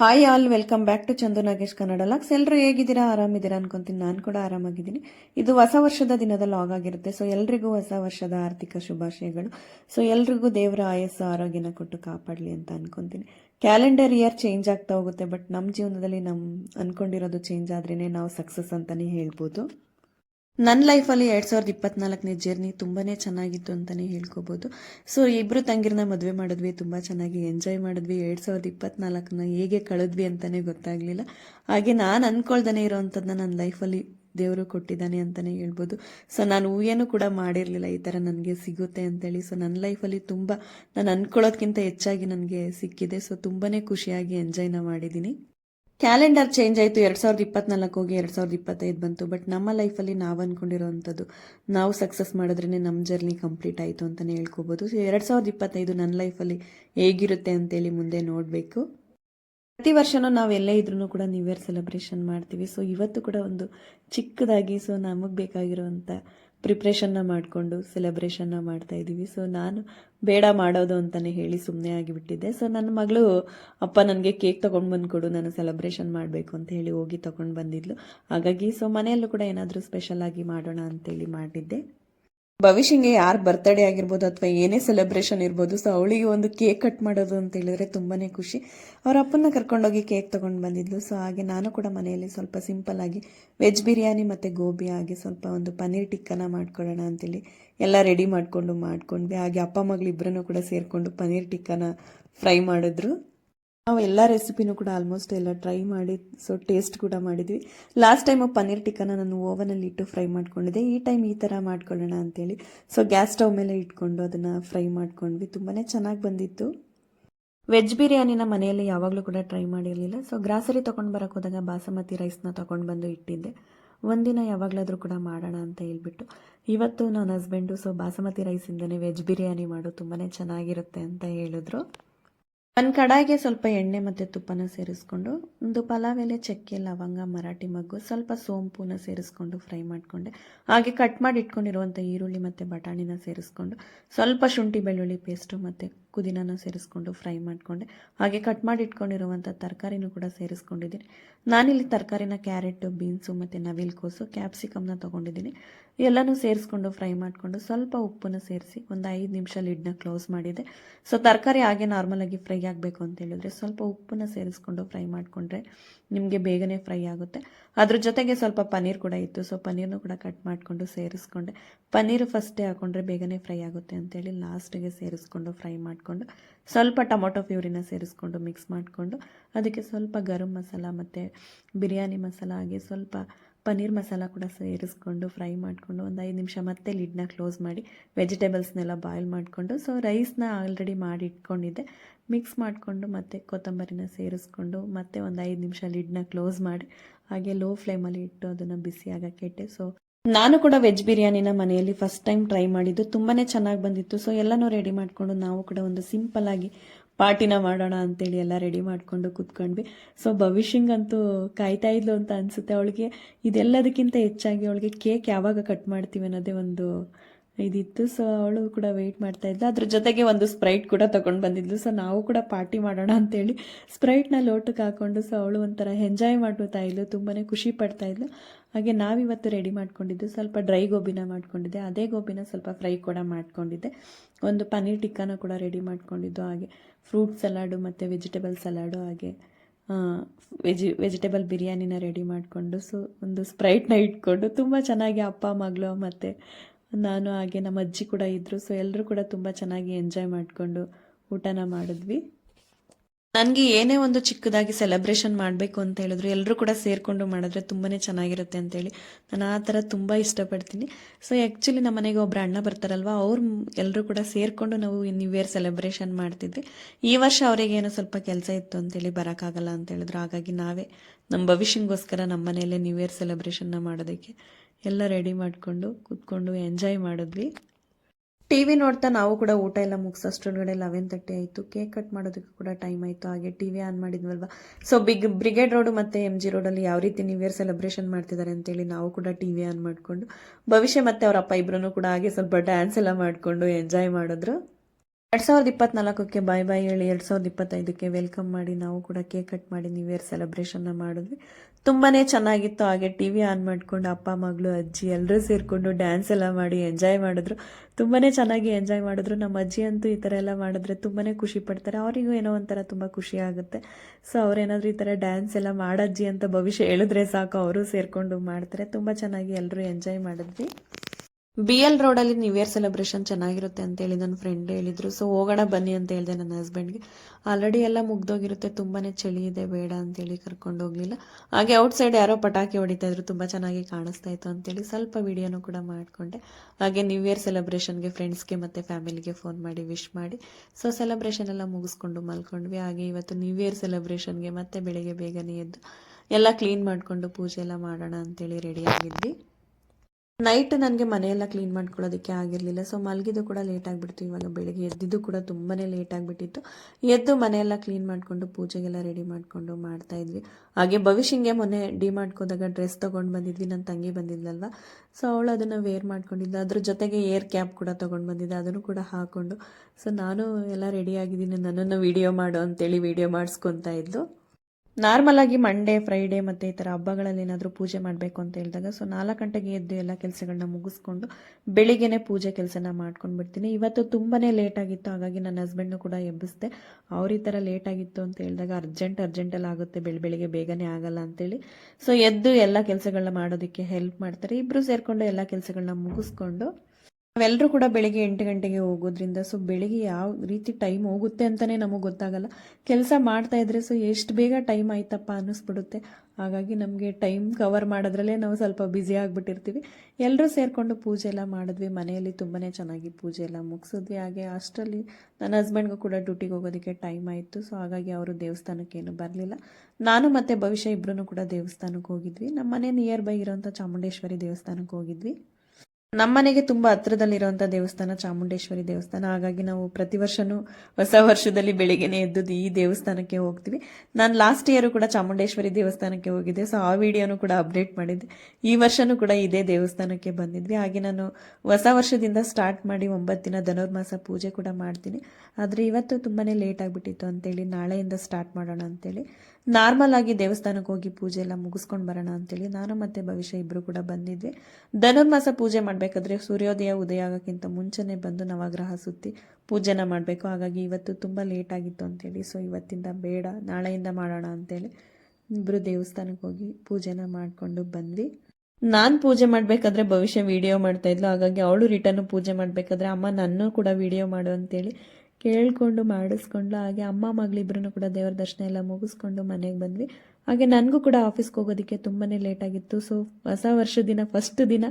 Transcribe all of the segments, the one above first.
Hi all welcome back to Chandu Nagesh Kannada vlogs ಎಲ್ಲರೂ ಹೇಗಿದ್ದೀರಾ? ಆರಾಮಿದ್ದೀರಾ ಅನ್ಕೊಂತೀನಿ. ನಾನು ಕೂಡ ಆರಾಮಾಗಿದ್ದೀನಿ. ಇದು ಹೊಸ ವರ್ಷದ ದಿನದ ಲಾಗ್ ಆಗಿರುತ್ತೆ. ಸೊ ಎಲ್ರಿಗೂ ಹೊಸ ವರ್ಷದ ಆರ್ಥಿಕ ಶುಭಾಶಯಗಳು. ಸೊ ಎಲ್ರಿಗೂ ದೇವರ ಆಯಸ್ಸು, ಆರೋಗ್ಯನ ಕೊಟ್ಟು ಕಾಪಾಡಲಿ ಅಂತ ಅನ್ಕೊಂತೀನಿ. ಕ್ಯಾಲೆಂಡರ್ ಇಯರ್ ಚೇಂಜ್ ಆಗ್ತಾ ಹೋಗುತ್ತೆ ಬಟ್ ನಮ್ಮ ಜೀವನದಲ್ಲಿ ನಮ್ಮ ಅನ್ಕೊಂಡಿರೋದು ಚೇಂಜ್ ಆದ್ರೇ ನಾವು ಸಕ್ಸಸ್ ಅಂತಲೇ ಹೇಳ್ಬೋದು. ನನ್ನ ಲೈಫಲ್ಲಿ ಎರಡು ಸಾವಿರದ ಇಪ್ಪತ್ನಾಲ್ಕನೇ ಜರ್ನಿ ತುಂಬಾ ಚೆನ್ನಾಗಿತ್ತು ಅಂತಲೇ ಹೇಳ್ಕೊಬೋದು. ಸೊ ಇಬ್ಬರು ತಂಗಿರನ್ನ ಮದುವೆ ಮಾಡಿದ್ವಿ, ತುಂಬ ಚೆನ್ನಾಗಿ ಎಂಜಾಯ್ ಮಾಡಿದ್ವಿ. ಎರಡು ಸಾವಿರದ ಇಪ್ಪತ್ನಾಲ್ಕನ್ನ ಹೇಗೆ ಕಳೆದ್ವಿ ಅಂತಲೇ ಗೊತ್ತಾಗಲಿಲ್ಲ. ಹಾಗೆ ನಾನು ಅಂದ್ಕೊಳ್ದೇ ಇರೋವಂಥದ್ದನ್ನ ನನ್ನ ಲೈಫಲ್ಲಿ ದೇವರು ಕೊಟ್ಟಿದ್ದಾನೆ ಅಂತಲೇ ಹೇಳ್ಬೋದು. ಸೊ ನಾನು ಊಹೆನೂ ಕೂಡ ಮಾಡಿರಲಿಲ್ಲ ಈ ಥರ ನನಗೆ ಸಿಗುತ್ತೆ ಅಂತೇಳಿ. ಸೊ ನನ್ನ ಲೈಫಲ್ಲಿ ತುಂಬ, ನಾನು ಅಂದ್ಕೊಳ್ಳೋದ್ಕಿಂತ ಹೆಚ್ಚಾಗಿ ನನಗೆ ಸಿಕ್ಕಿದೆ. ಸೊ ತುಂಬಾ ಖುಷಿಯಾಗಿ ಎಂಜಾಯ್ನ ಮಾಡಿದ್ದೀನಿ. ಕ್ಯಾಲೆಂಡರ್ ಚೇಂಜ್ ಆಯಿತು ಎರಡು ಸಾವಿರದ ಇಪ್ಪತ್ನಾಲ್ಕು ಹೋಗಿ ಎರಡು ಸಾವಿರದ ಇಪ್ಪತ್ತೈದು ಬಂತು ಬಟ್ ನಮ್ಮ ಲೈಫಲ್ಲಿ ನಾವು ಅಂದ್ಕೊಂಡಿರೋವಂಥದ್ದು ನಾವು ಸಕ್ಸಸ್ ಮಾಡಿದ್ರೇ ನಮ್ಮ ಜರ್ನಿ ಕಂಪ್ಲೀಟ್ ಆಯಿತು ಅಂತಲೇ ಹೇಳ್ಕೊಬೋದು. ಸೊ ಎರಡು ಸಾವಿರದ ಇಪ್ಪತ್ತೈದು ನನ್ನ ಲೈಫಲ್ಲಿ ಹೇಗಿರುತ್ತೆ ಅಂತೇಳಿ ಮುಂದೆ ನೋಡಬೇಕು. ಪ್ರತಿ ವರ್ಷನೂ ನಾವು ಎಲ್ಲೇ ಇದ್ರೂ ಕೂಡ ನ್ಯೂ ಇಯರ್ ಸೆಲೆಬ್ರೇಷನ್ ಮಾಡ್ತೀವಿ. ಸೊ ಇವತ್ತು ಕೂಡ ಒಂದು ಚಿಕ್ಕದಾಗಿ ಸೊ ನಮಗೆ ಬೇಕಾಗಿರೋವಂಥ ಪ್ರಿಪ್ರೇಷನ್ನ ಮಾಡಿಕೊಂಡು ಸೆಲೆಬ್ರೇಷನ್ನ ಮಾಡ್ತಾ ಇದ್ದೀವಿ. ಸೊ ನಾನು ಬೇಡ ಮಾಡೋದು ಅಂತಲೇ ಹೇಳಿ ಸುಮ್ಮನೆ ಆಗಿಬಿಟ್ಟಿದ್ದೆ. ಸೊ ನನ್ನ ಮಗಳು, ಅಪ್ಪ, ನನಗೆ ಕೇಕ್ ತೊಗೊಂಡು ಬಂದು ಕೊಡು ನಾನು ಸೆಲೆಬ್ರೇಷನ್ ಮಾಡಬೇಕು ಅಂತ ಹೇಳಿ ಹೋಗಿ ತೊಗೊಂಡು ಬಂದಿದ್ಲು. ಹಾಗಾಗಿ ಸೊ ಮನೆಯಲ್ಲೂ ಕೂಡ ಏನಾದರೂ ಸ್ಪೆಷಲ್ ಆಗಿ ಮಾಡೋಣ ಅಂತೇಳಿ ಮಾಡಿದ್ದೆ. ಭವಿಷ್ಯಂಗೆ ಯಾರು ಬರ್ತ್ಡೇ ಆಗಿರ್ಬೋದು ಅಥವಾ ಏನೇ ಸೆಲೆಬ್ರೇಷನ್ ಇರ್ಬೋದು ಸೊ ಅವಳಿಗೆ ಒಂದು ಕೇಕ್ ಕಟ್ ಮಾಡೋದು ಅಂತ ಹೇಳಿದ್ರೆ ತುಂಬಾ ಖುಷಿ. ಅವ್ರ ಅಪ್ಪನ ಕರ್ಕೊಂಡೋಗಿ ಕೇಕ್ ತೊಗೊಂಡು ಬಂದಿದ್ಲು ಸೊ ಹಾಗೆ ನಾನು ಕೂಡ ಮನೆಯಲ್ಲಿ ಸ್ವಲ್ಪ ಸಿಂಪಲ್ ಆಗಿ ವೆಜ್ ಬಿರಿಯಾನಿ ಮತ್ತು ಗೋಬಿ ಹಾಗೆ ಸ್ವಲ್ಪ ಒಂದು ಪನ್ನೀರ್ ಟಿಕ್ಕನ ಮಾಡ್ಕೊಳ್ಳೋಣ ಅಂತೇಳಿ ಎಲ್ಲ ರೆಡಿ ಮಾಡಿಕೊಂಡು ಮಾಡ್ಕೊಂಡ್ವಿ. ಹಾಗೆ ಅಪ್ಪ ಮಗಳಿಬ್ಬರನ್ನು ಕೂಡ ಸೇರಿಕೊಂಡು ಪನ್ನೀರ್ ಟಿಕ್ಕನ ಫ್ರೈ ಮಾಡಿದ್ರು. ನಾವು ಎಲ್ಲ ರೆಸಿಪಿನೂ ಕೂಡ ಆಲ್ಮೋಸ್ಟ್ ಎಲ್ಲ ಟ್ರೈ ಮಾಡಿ ಸೊ ಟೇಸ್ಟ್ ಕೂಡ ಮಾಡಿದ್ವಿ. ಲಾಸ್ಟ್ ಟೈಮು ಪನ್ನೀರ್ ಟಿಕ್ಕನ ನಾನು ಓವನಲ್ಲಿ ಇಟ್ಟು ಫ್ರೈ ಮಾಡ್ಕೊಂಡಿದ್ದೆ. ಈ ಟೈಮ್ ಈ ಥರ ಮಾಡ್ಕೊಳ್ಳೋಣ ಅಂತೇಳಿ. ಸೊ ಗ್ಯಾಸ್ ಸ್ಟವ್ ಮೇಲೆ ಇಟ್ಕೊಂಡು ಅದನ್ನು ಫ್ರೈ ಮಾಡ್ಕೊಂಡ್ವಿ. ತುಂಬಾ ಚೆನ್ನಾಗಿ ಬಂದಿತ್ತು. ವೆಜ್ ಬಿರಿಯಾನಿನ ಮನೆಯಲ್ಲಿ ಯಾವಾಗಲೂ ಕೂಡ ಟ್ರೈ ಮಾಡಿರಲಿಲ್ಲ. ಸೊ ಗ್ರಾಸರಿ ತೊಗೊಂಡು ಬರೋಕೆ ಹೋದಾಗ ಬಾಸಮತಿ ರೈಸ್ನ ತೊಗೊಂಡು ಬಂದು ಇಟ್ಟಿದ್ದೆ. ಒಂದಿನ ಯಾವಾಗಲಾದರೂ ಕೂಡ ಮಾಡೋಣ ಅಂತ ಹೇಳ್ಬಿಟ್ಟು. ಇವತ್ತು ನನ್ನ ಹಸ್ಬೆಂಡು ಸೊ ಬಾಸಮತಿ ರೈಸಿಂದನೇ ವೆಜ್ ಬಿರಿಯಾನಿ ಮಾಡು. ತುಂಬಾ ಚೆನ್ನಾಗಿರುತ್ತೆ ಅಂತ ಹೇಳಿದ್ರು. ಒಂದು ಕಡಾಯಿಗೆ ಸ್ವಲ್ಪ ಎಣ್ಣೆ ಮತ್ತು ತುಪ್ಪನ ಸೇರಿಸ್ಕೊಂಡು, ಒಂದು ಪಲಾವ್ ಎಲೆ, ಚಕ್ಕೆ, ಲವಂಗ, ಮರಾಠಿ ಮಗ್ಗು, ಸ್ವಲ್ಪ ಸೋಂಪುನ ಸೇರಿಸ್ಕೊಂಡು ಫ್ರೈ ಮಾಡಿಕೊಂಡೆ. ಹಾಗೆ ಕಟ್ ಮಾಡಿ ಇಟ್ಕೊಂಡಿರುವಂಥ ಈರುಳ್ಳಿ ಮತ್ತು ಬಟಾಣಿನ ಸೇರಿಸ್ಕೊಂಡು, ಸ್ವಲ್ಪ ಶುಂಠಿ ಬೆಳ್ಳುಳ್ಳಿ ಪೇಸ್ಟು ಮತ್ತು ಪುದೀನನ ಸೇರಿಸ್ಕೊಂಡು ಫ್ರೈ ಮಾಡಿಕೊಂಡೆ. ಹಾಗೆ ಕಟ್ ಮಾಡಿ ಇಟ್ಕೊಂಡಿರುವಂಥ ತರಕಾರಿನೂ ಕೂಡ ಸೇರಿಸ್ಕೊಂಡಿದ್ದೀನಿ. ನಾನಿಲ್ಲಿ ತರಕಾರಿನ ಕ್ಯಾರೆಟು, ಬೀನ್ಸು ಮತ್ತು ನವಿಲ್ ಕೋಸು, ಕ್ಯಾಪ್ಸಿಕಮ್ನ ತೊಗೊಂಡಿದ್ದೀನಿ. ಎಲ್ಲನೂ ಸೇರಿಸ್ಕೊಂಡು ಫ್ರೈ ಮಾಡಿಕೊಂಡು ಸ್ವಲ್ಪ ಉಪ್ಪನ್ನು ಸೇರಿಸಿ ಒಂದು ಐದು ನಿಮಿಷ ಲಿಡ್ನ ಕ್ಲೋಸ್ ಮಾಡಿದೆ. ಸೊ, ತರಕಾರಿ ಹಾಗೆ ನಾರ್ಮಲಾಗಿ ಫ್ರೈ ಆಗಬೇಕು ಅಂತ ಹೇಳಿದ್ರೆ ಸ್ವಲ್ಪ ಉಪ್ಪನ್ನು ಸೇರಿಸ್ಕೊಂಡು ಫ್ರೈ ಮಾಡಿಕೊಂಡ್ರೆ ನಿಮಗೆ ಬೇಗನೆ ಫ್ರೈ ಆಗುತ್ತೆ. ಅದ್ರ ಜೊತೆಗೆ ಸ್ವಲ್ಪ ಪನ್ನೀರ್ ಕೂಡ ಇತ್ತು. ಸೊ, ಪನ್ನೀರ್ನು ಕೂಡ ಕಟ್ ಮಾಡಿಕೊಂಡು ಸೇರಿಸ್ಕೊಂಡೆ. ಪನ್ನೀರ್ ಫಸ್ಟೇ ಹಾಕೊಂಡ್ರೆ ಬೇಗನೆ ಫ್ರೈ ಆಗುತ್ತೆ ಅಂತೇಳಿ ಲಾಸ್ಟಿಗೆ ಸೇರಿಸ್ಕೊಂಡು ಫ್ರೈ ಮಾಡಿಕೊಂಡು. ಸ್ವಲ್ಪ ಟೊಮೊಟೊ ಪ್ಯೂರಿನ ಸೇರಿಸ್ಕೊಂಡು ಮಿಕ್ಸ್ ಮಾಡಿಕೊಂಡು, ಅದಕ್ಕೆ ಸ್ವಲ್ಪ ಗರಂ ಮಸಾಲ ಮತ್ತು ಬಿರಿಯಾನಿ ಮಸಾಲ, ಹಾಗೆ ಸ್ವಲ್ಪ ಪನ್ನೀರ್ ಮಸಾಲ ಕೂಡ ಸೇರಿಸ್ಕೊಂಡು ಫ್ರೈ ಮಾಡಿಕೊಂಡು ಒಂದು ಐದು ನಿಮಿಷ ಮತ್ತೆ ಲಿಡ್ನ ಕ್ಲೋಸ್ ಮಾಡಿ ವೆಜಿಟೇಬಲ್ಸ್ನೆಲ್ಲ ಬಾಯ್ಲ್ ಮಾಡಿಕೊಂಡು ಸೊ ರೈಸ್ನ ಆಲ್ರೆಡಿ ಮಾಡಿ ಇಟ್ಕೊಂಡಿದ್ದೆ ಮಿಕ್ಸ್ ಮಾಡಿಕೊಂಡು ಮತ್ತೆ ಕೊತ್ತಂಬರಿನ ಸೇರಿಸ್ಕೊಂಡು ಮತ್ತೆ ಒಂದು ಐದು ನಿಮಿಷ ಲಿಡ್ನ ಕ್ಲೋಸ್ ಮಾಡಿ, ಹಾಗೆ ಲೋ ಫ್ಲೇಮಲ್ಲಿ ಇಟ್ಟು ಅದನ್ನು ಬಿಸಿ ಆಗಕ್ಕೆ ಇಟ್ಟೆ. ಸೊ ನಾನು ಕೂಡ ವೆಜ್ ಬಿರಿಯಾನಿನ ಮನೆಯಲ್ಲಿ ಫಸ್ಟ್ ಟೈಮ್ ಟ್ರೈ ಮಾಡಿದ್ದು ತುಂಬಾ ಚೆನ್ನಾಗಿ ಬಂದಿತ್ತು. ಸೊ ಎಲ್ಲನೂ ರೆಡಿ ಮಾಡಿಕೊಂಡು ನಾವು ಕೂಡ ಒಂದು ಸಿಂಪಲ್ ಆಗಿ ಪಾರ್ಟಿನ ಮಾಡೋಣ ಅಂತೇಳಿ ಎಲ್ಲ ರೆಡಿ ಮಾಡಿಕೊಂಡು ಕೂತ್ಕೊಂಡ್ವಿ. ಸೊ ಭವಿಷ್ಯಂಗಂತೂ ಕಾಯ್ತಾ ಇದ್ಲು ಅಂತ ಅನಿಸುತ್ತೆ. ಅವಳಿಗೆ ಇದೆಲ್ಲದಕ್ಕಿಂತ ಹೆಚ್ಚಾಗಿ ಅವಳಿಗೆ ಕೇಕ್ ಯಾವಾಗ ಕಟ್ ಮಾಡ್ತೀವಿ ಅನ್ನೋದೇ ಒಂದು ಇದಿತ್ತು. ಸೊ ಅವಳು ಕೂಡ ವೆಯ್ಟ್ ಮಾಡ್ತಾ ಇದ್ಲು. ಅದ್ರ ಜೊತೆಗೆ ಒಂದು ಸ್ಪ್ರೈಟ್ ಕೂಡ ತಗೊಂಡು ಬಂದಿದ್ಲು. ಸೊ ನಾವು ಕೂಡ ಪಾರ್ಟಿ ಮಾಡೋಣ ಅಂತೇಳಿ ಸ್ಪ್ರೈಟ್ನ ಲೋಟಕ್ಕೆ ಹಾಕೊಂಡು ಸೊ ಅವಳು ಒಂಥರ ಎಂಜಾಯ್ ಮಾಡ್ತಾ ಇದ್ಲು. ತುಂಬಾ ಖುಷಿ ಪಡ್ತಾ ಇದ್ಲು. ಹಾಗೆ ನಾವಿವತ್ತು ರೆಡಿ ಮಾಡ್ಕೊಂಡಿದ್ದು. ಸ್ವಲ್ಪ ಡ್ರೈ ಗೋಬಿನ ಮಾಡ್ಕೊಂಡಿದ್ದೆ. ಅದೇ ಗೋಬಿನ ಸ್ವಲ್ಪ ಫ್ರೈ ಕೂಡ ಮಾಡ್ಕೊಂಡಿದ್ದೆ. ಒಂದು ಪನ್ನೀರ್ ಟಿಕ್ಕಾನ ಕೂಡ ರೆಡಿ ಮಾಡ್ಕೊಂಡಿದ್ದು. ಹಾಗೆ ಫ್ರೂಟ್ ಸಲಾಡು ಮತ್ತು ವೆಜಿಟೇಬಲ್ ಸಲಾಡು ಹಾಗೆ ವೆಜಿ ವೆಜಿಟೇಬಲ್ ಬಿರಿಯಾನಿನ ರೆಡಿ ಮಾಡಿಕೊಂಡು ಸೊ ಒಂದು ಸ್ಪ್ರೈಟ್ನ ಇಟ್ಕೊಂಡು, ತುಂಬ ಚೆನ್ನಾಗಿ ಅಪ್ಪ, ಮಗಳು ಮತ್ತು ನಾನು, ಹಾಗೆ ನಮ್ಮ ಅಜ್ಜಿ ಕೂಡ ಇದ್ದರು ಸೊ ಎಲ್ಲರೂ ಕೂಡ ತುಂಬ ಚೆನ್ನಾಗಿ ಎಂಜಾಯ್ ಮಾಡಿಕೊಂಡು ಊಟನ ಮಾಡಿದ್ವಿ. ನನಗೆ ಏನೇ ಒಂದು ಚಿಕ್ಕದಾಗಿ ಸೆಲೆಬ್ರೇಷನ್ ಮಾಡಬೇಕು ಅಂತ ಹೇಳಿದ್ರು ಎಲ್ಲರೂ ಕೂಡ ಸೇರಿಕೊಂಡು ಮಾಡಿದ್ರೆ ತುಂಬಾ ಚೆನ್ನಾಗಿರುತ್ತೆ ಅಂತೇಳಿ ನಾನು ಆ ಥರ ತುಂಬ ಇಷ್ಟಪಡ್ತೀನಿ. ಸೊ ಆ್ಯಕ್ಚುಲಿ ನಮ್ಮ ಮನೆಗೆ ಒಬ್ಬರು ಅಣ್ಣ ಬರ್ತಾರಲ್ವ, ಅವ್ರು ಎಲ್ಲರೂ ಕೂಡ ಸೇರಿಕೊಂಡು ನಾವು ನ್ಯೂ ಇಯರ್ ಸೆಲೆಬ್ರೇಷನ್ ಮಾಡ್ತಿದ್ವಿ. ಈ ವರ್ಷ ಅವರಿಗೆ ಏನೋ ಸ್ವಲ್ಪ ಕೆಲಸ ಇತ್ತು ಅಂತೇಳಿ ಬರೋಕ್ಕಾಗಲ್ಲ ಅಂತ ಹೇಳಿದ್ರು. ಹಾಗಾಗಿ ನಾವೇ ನಮ್ಮ ಭವಿಷ್ಯಗೋಸ್ಕರ ನಮ್ಮ ಮನೆಯಲ್ಲೇ ನ್ಯೂ ಇಯರ್ ಸೆಲೆಬ್ರೇಷನ್ನ ಮಾಡೋದಕ್ಕೆ ಎಲ್ಲ ರೆಡಿ ಮಾಡಿಕೊಂಡು ಕೂತ್ಕೊಂಡು ಎಂಜಾಯ್ ಮಾಡಿದ್ವಿ. ಟಿ ವಿ ನೋಡ್ತಾ ನಾವು ಕೂಡ ಊಟ ಎಲ್ಲ ಮುಗಿಸೋಷ್ಟ್ರೊಳಗಡೆ ಲೆವೆನ್ ತರ್ಟಿ ಆಯಿತು. ಕೇಕ್ ಕಟ್ ಮಾಡೋದಕ್ಕೆ ಕೂಡ ಟೈಮ್ ಆಯಿತು. ಹಾಗೆ ಟಿ ವಿ ಆನ್ ಮಾಡಿದ್ವಲ್ವ? ಸೊ ಬಿಗ್ ಬ್ರಿಗೇಡ್ ರೋಡು ಮತ್ತು ಎಂ ಜಿ ರೋಡಲ್ಲಿ ಯಾವ ರೀತಿ ನ್ಯೂ ಇಯರ್ ಸೆಲೆಬ್ರೇಷನ್ ಮಾಡ್ತಿದ್ದಾರೆ ಅಂತೇಳಿ ನಾವು ಕೂಡ ಟಿ ವಿ ಆನ್ ಮಾಡಿಕೊಂಡು, ಭವಿಷ್ಯ ಮತ್ತು ಅವರ ಅಪ್ಪ ಇಬ್ಬರೂ ಕೂಡ ಹಾಗೆ ಸ್ವಲ್ಪ ಡ್ಯಾನ್ಸ್ ಎಲ್ಲ ಮಾಡಿಕೊಂಡು ಎಂಜಾಯ್ ಮಾಡಿದ್ರು. ಎರಡು ಸಾವಿರದ ಇಪ್ಪತ್ನಾಲ್ಕಕ್ಕೆ ಬಾಯ್ ಬಾಯ್ ಹೇಳಿ ಎರಡು ಸಾವಿರದ ಇಪ್ಪತ್ತೈದಕ್ಕೆ ವೆಲ್ಕಮ್ ಮಾಡಿ ನಾವು ಕೂಡ ಕೇಕ್ ಕಟ್ ಮಾಡಿ ನ್ಯೂ ಇಯರ್ ಸೆಲೆಬ್ರೇಷನ್ನ ಮಾಡಿದ್ವಿ. ತುಂಬಾ ಚೆನ್ನಾಗಿತ್ತು. ಹಾಗೆ ಟಿ ವಿ ಆನ್ ಮಾಡಿಕೊಂಡು ಅಪ್ಪ, ಮಗಳು, ಅಜ್ಜಿ ಎಲ್ಲರೂ ಸೇರಿಕೊಂಡು ಡ್ಯಾನ್ಸ್ ಎಲ್ಲ ಮಾಡಿ ಎಂಜಾಯ್ ಮಾಡಿದ್ರು. ತುಂಬಾ ಚೆನ್ನಾಗಿ ಎಂಜಾಯ್ ಮಾಡಿದ್ರು. ನಮ್ಮ ಅಜ್ಜಿ ಅಂತೂ ಈ ಥರ ಎಲ್ಲ ಮಾಡಿದ್ರೆ ತುಂಬಾ ಖುಷಿ ಪಡ್ತಾರೆ. ಅವರಿಗೂ ಏನೋ ಒಂಥರ ತುಂಬ ಖುಷಿ ಆಗುತ್ತೆ. ಸೊ ಅವ್ರೇನಾದರೂ ಈ ಥರ ಡ್ಯಾನ್ಸ್ ಎಲ್ಲ ಮಾಡಜ್ಜಿ ಅಂತ ಭವಿಷ್ಯ ಹೇಳಿದ್ರೆ ಸಾಕು. ಅವರು ಸೇರಿಕೊಂಡು ಮಾಡ್ತಾರೆ. ತುಂಬ ಚೆನ್ನಾಗಿ ಎಲ್ಲರೂ ಎಂಜಾಯ್ ಮಾಡಿದ್ವಿ. ಬಿ ಎಲ್ ರೋಡಲ್ಲಿ ನ್ಯೂ ಇಯರ್ ಸೆಲೆಬ್ರೇಷನ್ ಚೆನ್ನಾಗಿರುತ್ತೆ ಅಂತೇಳಿ ನನ್ನ ಫ್ರೆಂಡ್ ಹೇಳಿದ್ರು. ಸೊ ಹೋಗೋಣ ಬನ್ನಿ ಅಂತ ಹೇಳಿದೆ ನನ್ನ ಹಸ್ಬೆಂಡ್ಗೆ ಆಲ್ರೆಡಿ ಎಲ್ಲ ಮುಗ್ದೋಗಿರುತ್ತೆ. ತುಂಬಾ ಚಳಿ ಇದೆ, ಬೇಡ ಅಂತೇಳಿ ಕರ್ಕೊಂಡು ಹೋಗಲಿಲ್ಲ. ಹಾಗೆ ಔಟ್ ಸೈಡ್ ಯಾರೋ ಪಟಾಕಿ ಹೊಡಿತಾ ಇದ್ರು. ತುಂಬ ಚೆನ್ನಾಗಿ ಕಾಣಿಸ್ತಾ ಇತ್ತು ಅಂತೇಳಿ ಸ್ವಲ್ಪ ವಿಡಿಯೋನು ಕೂಡ ಮಾಡಿಕೊಂಡೆ. ಹಾಗೆ ನ್ಯೂ ಇಯರ್ ಸೆಲೆಬ್ರೇಷನ್ಗೆ ಫ್ರೆಂಡ್ಸ್ಗೆ ಮತ್ತು ಫ್ಯಾಮಿಲಿಗೆ ಫೋನ್ ಮಾಡಿ ವಿಶ್ ಮಾಡಿ. ಸೊ ಸೆಲೆಬ್ರೇಷನ್ ಎಲ್ಲ ಮುಗಿಸ್ಕೊಂಡು ಮಲ್ಕೊಂಡ್ವಿ. ಹಾಗೆ ಇವತ್ತು ನ್ಯೂ ಇಯರ್ ಸೆಲೆಬ್ರೇಷನ್ಗೆ ಮತ್ತೆ ಬೆಳಿಗ್ಗೆ ಬೇಗನೆ ಎದ್ದು ಎಲ್ಲ ಕ್ಲೀನ್ ಮಾಡಿಕೊಂಡು ಪೂಜೆ ಎಲ್ಲ ಮಾಡೋಣ ಅಂತೇಳಿ ರೆಡಿ ಆಗಿದ್ವಿ. ನೈಟ್ ನನಗೆ ಮನೆಯೆಲ್ಲ ಕ್ಲೀನ್ ಮಾಡ್ಕೊಳ್ಳೋದಕ್ಕೆ ಆಗಿರಲಿಲ್ಲ. ಸೊ ಮಲಗಿದ್ದು ಕೂಡ ಲೇಟ್ ಆಗಿಬಿಡ್ತು. ಇವಾಗ ಬೆಳಗ್ಗೆ ಎದ್ದಿದ್ದು ಕೂಡ ತುಂಬಾ ಲೇಟ್ ಆಗಿಬಿಟ್ಟಿತ್ತು. ಎದ್ದು ಮನೆಯೆಲ್ಲ ಕ್ಲೀನ್ ಮಾಡಿಕೊಂಡು ಪೂಜೆಗೆಲ್ಲ ರೆಡಿ ಮಾಡಿಕೊಂಡು ಮಾಡ್ತಾ ಇದ್ವಿ. ಹಾಗೆ ಭವಿಷ್ಯಂಗೆ ಮೊನ್ನೆ ಡಿ ಮಾಡ್ಕೋದಾಗ ಡ್ರೆಸ್ ತೊಗೊಂಡು ಬಂದಿದ್ವಿ. ನನ್ನ ತಂಗಿ ಬಂದಿದ್ಲಲ್ವ? ಸೊ ಅವಳು ಅದನ್ನು ವೇರ್ ಮಾಡ್ಕೊಂಡಿದ್ದೆ ಅದ್ರ ಜೊತೆಗೆ ಏರ್ ಕ್ಯಾಪ್ ಕೂಡ ತೊಗೊಂಡು ಬಂದಿದ್ದೆ ಅದನ್ನು ಕೂಡ ಹಾಕ್ಕೊಂಡು ಸೊ ನಾನು ಎಲ್ಲ ರೆಡಿ ಆಗಿದ್ದೀನಿ. ನನ್ನನ್ನು ವಿಡಿಯೋ ಮಾಡು ಅಂತೇಳಿ ವಿಡಿಯೋ ಮಾಡಿಸ್ಕೊತಾ ಇದ್ಲು. ನಾರ್ಮಲ್ ಆಗಿ ಮಂಡೇ ಫ್ರೈಡೇ ಮತ್ತು ಈ ಥರ ಹಬ್ಬಗಳಲ್ಲಿ ಏನಾದರೂ ಪೂಜೆ ಮಾಡಬೇಕು ಅಂತ ಹೇಳಿದಾಗ ಸೊ ನಾಲ್ಕು ಗಂಟೆಗೆ ಎದ್ದು ಎಲ್ಲ ಕೆಲಸಗಳನ್ನ ಮುಗಿಸ್ಕೊಂಡು ಬೆಳಿಗ್ಗೆನೇ ಪೂಜೆ ಕೆಲಸನ ಮಾಡ್ಕೊಂಡು ಬಿಡ್ತೀನಿ ಇವತ್ತು ತುಂಬಾ ಲೇಟ್ ಆಗಿತ್ತು, ಹಾಗಾಗಿ ನನ್ನ ಹಸ್ಬೆಂಡ್ನು ಕೂಡ ಎಬ್ಬಿಸ್ದೆ. ಅವ್ರ ಈ ಥರ ಲೇಟ್ ಆಗಿತ್ತು ಅಂತ ಹೇಳಿದಾಗ ಅರ್ಜೆಂಟ್ ಅರ್ಜೆಂಟಲ್ಲಿ ಆಗುತ್ತೆ, ಬೆಳ, ಬೆಳಿಗ್ಗೆ ಬೇಗನೆ ಆಗಲ್ಲ ಅಂತೇಳಿ. ಸೊ ಎದ್ದು ಎಲ್ಲ ಕೆಲಸಗಳನ್ನ ಮಾಡೋದಕ್ಕೆ ಹೆಲ್ಪ್ ಮಾಡ್ತಾರೆ. ಇಬ್ಬರು ಸೇರಿಕೊಂಡು ಎಲ್ಲ ಕೆಲಸಗಳನ್ನ ಮುಗಿಸ್ಕೊಂಡು ನಾವೆಲ್ಲರೂ ಕೂಡ ಬೆಳಿಗ್ಗೆ ಎಂಟು ಗಂಟೆಗೆ ಹೋಗೋದ್ರಿಂದ ಸೊ ಬೆಳಿಗ್ಗೆ ಯಾವ ರೀತಿ ಟೈಮ್ ಹೋಗುತ್ತೆ ಅಂತಲೇ ನಮಗೆ ಗೊತ್ತಾಗಲ್ಲ. ಕೆಲಸ ಮಾಡ್ತಾ ಇದ್ರೆ ಸೊ ಎಷ್ಟು ಬೇಗ ಟೈಮ್ ಆಯ್ತಪ್ಪ ಅನ್ನಿಸ್ಬಿಡುತ್ತೆ. ಹಾಗಾಗಿ ನಮಗೆ ಟೈಮ್ ಕವರ್ ಮಾಡೋದ್ರಲ್ಲೇ ನಾವು ಸ್ವಲ್ಪ ಬ್ಯುಸಿ ಆಗಿಬಿಟ್ಟಿರ್ತೀವಿ. ಎಲ್ಲರೂ ಸೇರಿಕೊಂಡು ಪೂಜೆ ಎಲ್ಲ ಮಾಡಿದ್ವಿ. ಮನೆಯಲ್ಲಿ ತುಂಬಾ ಚೆನ್ನಾಗಿ ಪೂಜೆ ಎಲ್ಲ ಮುಗಿಸಿದ್ವಿ. ಹಾಗೆ ಅಷ್ಟರಲ್ಲಿ ನನ್ನ ಹಸ್ಬೆಂಡ್ಗೂ ಕೂಡ ಡ್ಯೂಟಿಗೆ ಹೋಗೋದಕ್ಕೆ ಟೈಮ್ ಆಯಿತು. ಸೊ ಹಾಗಾಗಿ ಅವರು ದೇವಸ್ಥಾನಕ್ಕೇನು ಬರಲಿಲ್ಲ. ನಾನು ಮತ್ತು ಭವಿಷ್ಯ ಇಬ್ಬರೂ ಕೂಡ ದೇವಸ್ಥಾನಕ್ಕೆ ಹೋಗಿದ್ವಿ. ನಮ್ಮ ಮನೆ ನಿಯರ್ ಬೈ ಇರೋಂಥ ಚಾಮುಂಡೇಶ್ವರಿ ದೇವಸ್ಥಾನಕ್ಕೆ ಹೋಗಿದ್ವಿ. ನಮ್ಮನೆಗೆ ತುಂಬ ಹತ್ರದಲ್ಲಿರುವಂಥ ದೇವಸ್ಥಾನ ಚಾಮುಂಡೇಶ್ವರಿ ದೇವಸ್ಥಾನ. ಹಾಗಾಗಿ ನಾವು ಪ್ರತಿ ವರ್ಷವೂ ಹೊಸ ವರ್ಷದಲ್ಲಿ ಬೆಳಿಗ್ಗೆನೆ ಎದ್ದು ಈ ದೇವಸ್ಥಾನಕ್ಕೆ ಹೋಗ್ತೀವಿ. ನಾನು ಲಾಸ್ಟ್ ಇಯರು ಕೂಡ ಚಾಮುಂಡೇಶ್ವರಿ ದೇವಸ್ಥಾನಕ್ಕೆ ಹೋಗಿದ್ದೆ. ಸೊ ಆ ವಿಡಿಯೋನು ಕೂಡ ಅಪ್ಡೇಟ್ ಮಾಡಿದ್ದೆ. ಈ ವರ್ಷನೂ ಕೂಡ ಇದೇ ದೇವಸ್ಥಾನಕ್ಕೆ ಬಂದಿದ್ವಿ. ಹಾಗೆ ನಾನು ಹೊಸ ವರ್ಷದಿಂದ ಸ್ಟಾರ್ಟ್ ಮಾಡಿ ಒಂಬತ್ತು ದಿನ ಧನುರ್ಮಾಸ ಪೂಜೆ ಕೂಡ ಮಾಡ್ತೀನಿ. ಆದರೆ ಇವತ್ತು ತುಂಬಾ ಲೇಟ್ ಆಗಿಬಿಟ್ಟಿತ್ತು ಅಂತೇಳಿ ನಾಳೆಯಿಂದ ಸ್ಟಾರ್ಟ್ ಮಾಡೋಣ ಅಂತೇಳಿ. ನಾರ್ಮಲ್ ಆಗಿ ದೇವಸ್ಥಾನಕ್ಕೆ ಹೋಗಿ ಪೂಜೆ ಎಲ್ಲ ಮುಗಿಸ್ಕೊಂಡು ಬರೋಣ ಅಂತೇಳಿ ನಾನು ಮತ್ತೆ ಭವಿಷ್ಯ ಇಬ್ಬರು ಕೂಡ ಬಂದಿದ್ವಿ. ಧನುರ್ಮಾಸ ಪೂಜೆ ಮಾಡಬೇಕಾದ್ರೆ ಸೂರ್ಯೋದಯ, ಉದಯ ಆಗೋಕ್ಕಿಂತ ಮುಂಚೆನೇ ಬಂದು ನವಗ್ರಹ ಸುತ್ತಿ ಪೂಜೆನ ಮಾಡಬೇಕು. ಹಾಗಾಗಿ ಇವತ್ತು ತುಂಬ ಲೇಟ್ ಆಗಿತ್ತು ಅಂತೇಳಿ ಸೊ ಇವತ್ತಿಂದ ಬೇಡ, ನಾಳೆಯಿಂದ ಮಾಡೋಣ ಅಂತೇಳಿ ಇಬ್ಬರು ದೇವಸ್ಥಾನಕ್ಕೆ ಹೋಗಿ ಪೂಜೆನ ಮಾಡಿಕೊಂಡು ಬಂದ್ವಿ. ನಾನು ಪೂಜೆ ಮಾಡಬೇಕಾದ್ರೆ ಭವಿಷ್ಯ ವಿಡಿಯೋ ಮಾಡ್ತಾ ಇದ್ಲು. ಹಾಗಾಗಿ ಅವಳು ರಿಟರ್ನ್ ಪೂಜೆ ಮಾಡಬೇಕಾದ್ರೆ ಅಮ್ಮ ನನ್ನೂ ಕೂಡ ವಿಡಿಯೋ ಮಾಡು ಅಂತೇಳಿ ಕೇಳಿಕೊಂಡು ಮಾಡಿಸ್ಕೊಂಡು, ಹಾಗೆ ಅಮ್ಮ ಮಗಳಿಬ್ರು ಕೂಡ ದೇವರ ದರ್ಶನ ಎಲ್ಲ ಮುಗಿಸ್ಕೊಂಡು ಮನೆಗೆ ಬಂದ್ವಿ. ಹಾಗೆ ನನಗೂ ಕೂಡ ಆಫೀಸ್ಗೆ ಹೋಗೋದಕ್ಕೆ ತುಂಬಾ ಲೇಟ್ ಆಗಿತ್ತು. ಸೊ ಹೊಸ ವರ್ಷದ ದಿನ ಫಸ್ಟ್ ದಿನ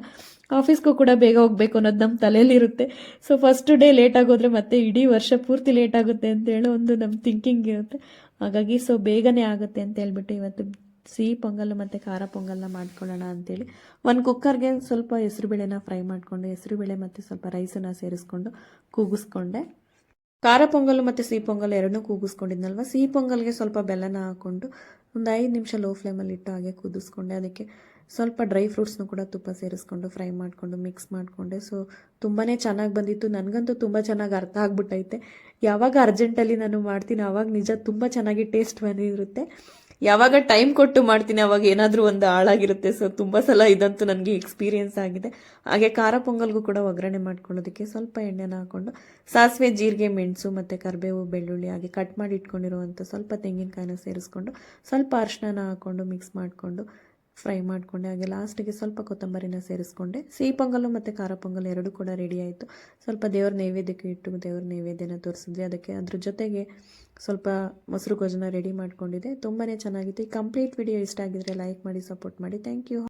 ಆಫೀಸ್ಗೂ ಕೂಡ ಬೇಗ ಹೋಗಬೇಕು ಅನ್ನೋದು ನಮ್ಮ ತಲೆಯಲ್ಲಿರುತ್ತೆ. ಸೊ ಫಸ್ಟ್ ಡೇ ಲೇಟ್ ಆಗೋದ್ರೆ ಮತ್ತೆ ಇಡೀ ವರ್ಷ ಪೂರ್ತಿ ಲೇಟ್ ಆಗುತ್ತೆ ಅಂತೇಳಿ ಒಂದು ನಮ್ಮ ಥಿಂಕಿಂಗ್ ಇರುತ್ತೆ. ಹಾಗಾಗಿ ಸೊ ಬೇಗನೆ ಆಗುತ್ತೆ ಅಂತ ಹೇಳ್ಬಿಟ್ಟು ಇವತ್ತು ಸಿಹಿ ಪೊಂಗಲ್ ಮತ್ತು ಖಾರ ಪೊಂಗಲ್ನ ಮಾಡ್ಕೊಳ್ಳೋಣ ಅಂತೇಳಿ. ಒಂದು ಕುಕ್ಕರ್ಗೆ ಸ್ವಲ್ಪ ಹೆಸರುಬೇಳೆನ ಫ್ರೈ ಮಾಡಿಕೊಂಡು, ಹೆಸರುಬೇಳೆ ಮತ್ತು ಸ್ವಲ್ಪ ರೈಸನ್ನು ಸೇರಿಸ್ಕೊಂಡು, ಕೂಗಿಸ್ಕೊಂಡೆ. ಖಾರ ಪೊಂಗಲ್ ಮತ್ತು ಸಿಹಿ ಪೊಂಗಲ್ ಎರಡನ್ನೂ ಕೂಗಿಸ್ಕೊಂಡಿದ್ನಲ್ವ? ಸಿಹಿ ಪೊಂಗಲ್ಗೆ ಸ್ವಲ್ಪ ಬೆಲ್ಲನ ಹಾಕ್ಕೊಂಡು ಒಂದು ಐದು ನಿಮಿಷ ಲೋ ಫ್ಲೇಮಲ್ಲಿ ಇಟ್ಟು ಹಾಗೆ ಕುದಿಸ್ಕೊಂಡೆ. ಅದಕ್ಕೆ ಸ್ವಲ್ಪ ಡ್ರೈ ಫ್ರೂಟ್ಸ್ನು ಕೂಡ ತುಪ್ಪ ಸೇರಿಸ್ಕೊಂಡು ಫ್ರೈ ಮಾಡಿಕೊಂಡು ಮಿಕ್ಸ್ ಮಾಡಿಕೊಂಡೆ. ಸೊ ತುಂಬಾ ಚೆನ್ನಾಗಿ ಬಂದಿತ್ತು. ನನಗಂತೂ ತುಂಬ ಚೆನ್ನಾಗಿ ಅರ್ಥ ಆಗ್ಬಿಟ್ಟೈತೆ. ಯಾವಾಗ ಅರ್ಜೆಂಟಲ್ಲಿ ನಾನು ಮಾಡ್ತೀನಿ ಆವಾಗ ನಿಜ ತುಂಬ ಚೆನ್ನಾಗಿ ಟೇಸ್ಟ್ ಬಂದಿರುತ್ತೆ. ಯಾವಾಗ ಟೈಮ್ ಕೊಟ್ಟು ಮಾಡ್ತೀನಿ, ಅವಾಗ ಏನಾದರೂ ಒಂದು ಹಾಳಾಗಿರುತ್ತೆ. ಸೊ ತುಂಬ ಸಲ ಇದಂತೂ ನನಗೆ ಎಕ್ಸ್ಪೀರಿಯನ್ಸ್ ಆಗಿದೆ. ಹಾಗೆ ಖಾರ ಪೊಂಗಲ್ಗೂ ಕೂಡ ಒಗ್ಗರಣೆ ಮಾಡ್ಕೊಳ್ಳೋದಕ್ಕೆ ಸ್ವಲ್ಪ ಎಣ್ಣೆನ ಹಾಕ್ಕೊಂಡು ಸಾಸಿವೆ, ಜೀರಿಗೆ, ಮೆಣಸು ಮತ್ತು ಕರಿಬೇವು, ಬೆಳ್ಳುಳ್ಳಿ ಹಾಗೆ ಕಟ್ ಮಾಡಿ ಇಟ್ಕೊಂಡಿರುವಂಥ ಸ್ವಲ್ಪ ತೆಂಗಿನಕಾಯಿನ ಸೇರಿಸ್ಕೊಂಡು, ಸ್ವಲ್ಪ ಅರ್ಶಿನ ಹಾಕ್ಕೊಂಡು ಮಿಕ್ಸ್ ಮಾಡಿಕೊಂಡು ಫ್ರೈ ಮಾಡಿಕೊಂಡೆ, ಹಾಗೆ ಲಾಸ್ಟಿಗೆ ಸ್ವಲ್ಪ ಕೊತ್ತಂಬರಿನ ಸೇರಿಸ್ಕೊಂಡೆ. ಸಿಹಿ ಪೊಂಗಲು ಮತ್ತು ಖಾರ ಪೊಂಗಲ್ ಎರಡೂ ಕೂಡ ರೆಡಿ ಆಯಿತು. ಸ್ವಲ್ಪ ದೇವ್ರ ನೈವೇದ್ಯಕ್ಕೆ ಇಟ್ಟು ದೇವ್ರ ನೈವೇದ್ಯನ ತೋರಿಸಿದ್ವಿ. ಅದಕ್ಕೆ ಅದ್ರ ಜೊತೆಗೆ ಸ್ವಲ್ಪ ಮೊಸರು ಗೊಜನ ರೆಡಿ ಮಾಡ್ಕೊಂಡಿದ್ದೆ. ತುಂಬಾ ಚೆನ್ನಾಗಿತ್ತು. ಈ ಕಂಪ್ಲೀಟ್ ವಿಡಿಯೋ ಇಷ್ಟ ಆಗಿದ್ರೆ ಲೈಕ್ ಮಾಡಿ ಸಪೋರ್ಟ್ ಮಾಡಿ. Thank you